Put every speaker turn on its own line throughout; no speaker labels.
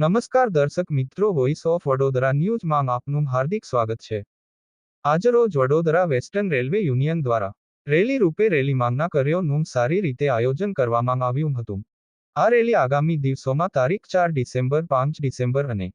નમસ્કાર દર્શક મિત્રો વોઇસ ઓફ વડોદરા ન્યૂઝમાં આપનું હાર્દિક સ્વાગત છે. આજરોજ વડોદરા વેસ્ટર્ન રેલવે યુનિયન દ્વારા રેલી રૂપે રેલી માંગના કર્યોનું સારી રીતે આયોજન કરવામાં આવ્યું હતું. આ રેલી આગામી દિવસોમાં તારીખ ચાર ડિસેમ્બર, પાંચ ડિસેમ્બર અને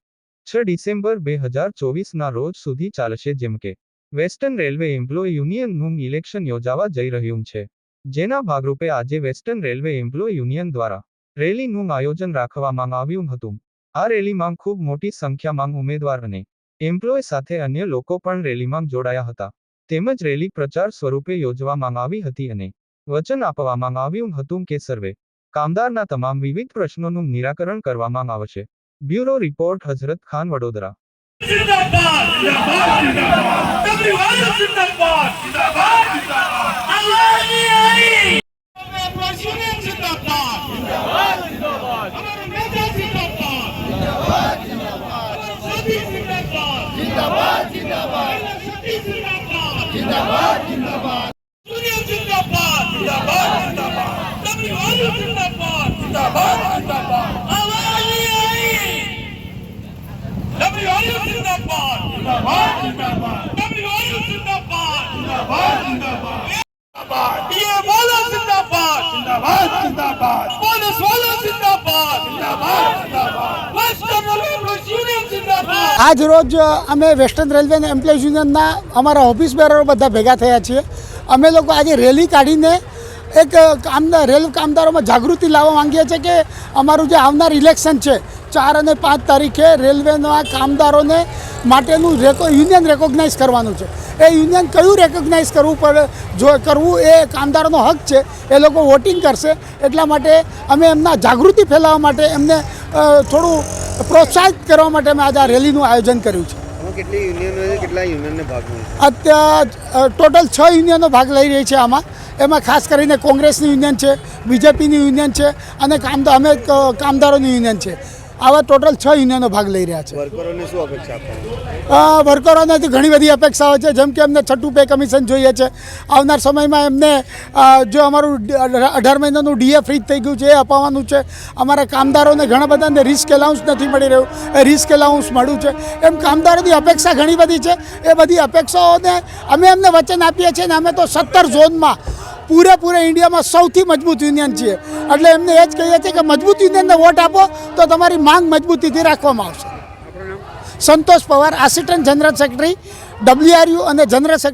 છ ડિસેમ્બર બે હજાર ચોવીસના રોજ સુધી ચાલશે. જેમ કે વેસ્ટર્ન રેલવે એમ્પ્લોય યુનિયનનું ઇલેક્શન યોજાવા જઈ રહ્યું છે. જેના ભાગરૂપે આજે વેસ્ટર્ન રેલવે એમ્પ્લોય યુનિયન દ્વારા રેલીનું આયોજન રાખવામાં આવ્યું હતું. આ રેલીમાં ખૂબ મોટી સંખ્યામાં ઉમેદવાર અને એમ્પ્લોય સાથે અન્ય લોકો પણ રેલીમાં જોડાયા હતા તેમજ રેલી પ્રચાર સ્વરૂપે યોજવામાં આવી હતી અને વચન આપવામાં આવ્યું હતું કે સર્વે કામદારના તમામ વિવિધ પ્રશ્નોનું નિરાકરણ કરવામાં આવશે બ્યુરો રિપોર્ટ હઝરત ખાન વડોદરા
जिंदाबाद जिंदाबाद जिंदाबाद डब्ल्यूआईओ जिंदाबाद जिंदाबाद जिंदाबाद जिंदाबाद जिंदाबाद जिंदाबाद सभी जिंदाबाद जिंदाबाद जिंदाबाद यूनियन जिंदाबाद जिंदाबाद जिंदाबाद डब्ल्यूआईओ जिंदाबाद जिंदाबाद जिंदाबाद आवाज़ आई WRU जिंदाबाद जिंदाबाद जिंदाबाद WRU जिंदाबाद जिंदाबाद जिंदाबाद जिंदाबाद ये वाला जिंदाबाद जिंदाबाद जिंदाबाद पुलिस
આજ રોજ અમે વેસ્ટર્ન રેલવે અને એમ્પ્લોઈઝ યુનિયનના અમારા ઓફિસ બેરરો બધા ભેગા થયા છીએ. અમે લોકો આજે રેલી કાઢીને એક કામદાર રેલ કામદારોમાં જાગૃતિ લાવવા માંગીએ છીએ કે અમારું જે આવનાર ઇલેક્શન છે, ચાર અને પાંચ તારીખે રેલવેના કામદારોને માટેનું રેકો, યુનિયન રેકોગ્નાઇઝ કરવાનું છે. એ યુનિયન કયું રેકોગ્નાઇઝ કરવું પડે? જો કરવું એ કામદારોનો હક છે, એ લોકો વોટિંગ કરશે. એટલા માટે અમે એમના જાગૃતિ ફેલાવવા માટે એમને થોડું પ્રોત્સાહિત કરવા માટે મેં આજે આ રેલીનું આયોજન કર્યું છે. અત્યારે ટોટલ છ યુનિયનો ભાગ લઈ રહી છે આમાં. એમાં ખાસ કરીને કોંગ્રેસની યુનિયન છે બીજેપીની યુનિયન છે અને કામદાર અમે કામદારોની યુનિયન છે. આવા ટોટલ છ યુનિયનો ભાગ લઈ રહ્યા છે.
વર્કરોને શું અપેક્ષા
વર્કરોને તો ઘણી બધી અપેક્ષાઓ છે જેમ કે એમને છઠ્ઠું પે કમિશન જોઈએ છે. આવનાર સમયમાં એમને જો અમારું અઢાર અઢાર મહિનાનું ડીએ ફ્રી થઈ ગયું છે એ અપાવવાનું છે. અમારા કામદારોને ઘણા બધાને રિસ્ક એલાઉન્સ નથી મળી રહ્યું. એ રિસ્ક એલાઉન્સ મળ્યું છે. એમ કામદારોની અપેક્ષા ઘણી બધી છે. એ બધી અપેક્ષાઓને અમે એમને વચન આપીએ છીએ ને અમે તો સત્તર ઝોનમાં પૂરેપૂરા ઇન્ડિયામાં સૌથી મજબૂત યુનિયન છીએ એટલે એમને એ જ કહીએ છીએ કે મજબૂત યુનિયનને વોટ આપો તો તમારી માંગ મજબૂતીથી રાખવામાં આવશે. Santosh Pawar assistant general secretary WRU અને જનરલ સેક્રેટરી